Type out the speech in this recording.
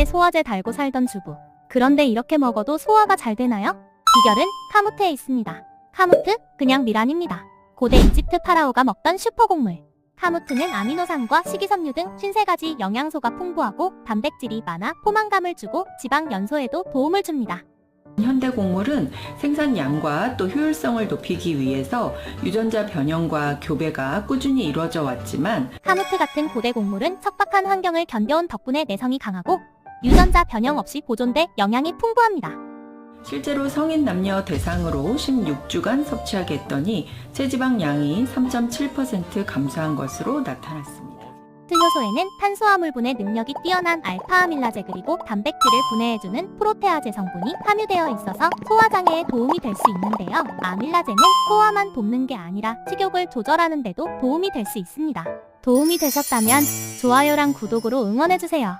때 소화제 달고 살던 주부. 그런데 이렇게 먹어도 소화가 잘 되나요? 비결은 카무트에 있습니다. 카무트? 그냥 밀 아닙니다. 고대 이집트 파라오가 먹던 슈퍼곡물. 카무트는 아미노산과 식이섬유 등 53가지 영양소가 풍부하고 단백질이 많아 포만감을 주고 지방 연소에도 도움을 줍니다. 현대 곡물은 생산량과 또 효율성을 높이기 위해서 유전자 변형과 교배가 꾸준히 이루어져 왔지만 카무트 같은 고대 곡물은 척박한 환경을 견뎌온 덕분에 내성이 강하고 유전자 변형 없이 보존돼 영양이 풍부합니다. 실제로 성인 남녀 대상으로 16주간 섭취하게 했더니 체지방량이 3.7% 감소한 것으로 나타났습니다. 효소에는 탄수화물 분해 능력이 뛰어난 알파아밀라제 그리고 단백질을 분해해주는 프로테아제 성분이 함유되어 있어서 소화장애에 도움이 될 수 있는데요. 아밀라제는 소화만 돕는 게 아니라 식욕을 조절하는 데도 도움이 될 수 있습니다. 도움이 되셨다면 좋아요랑 구독으로 응원해주세요.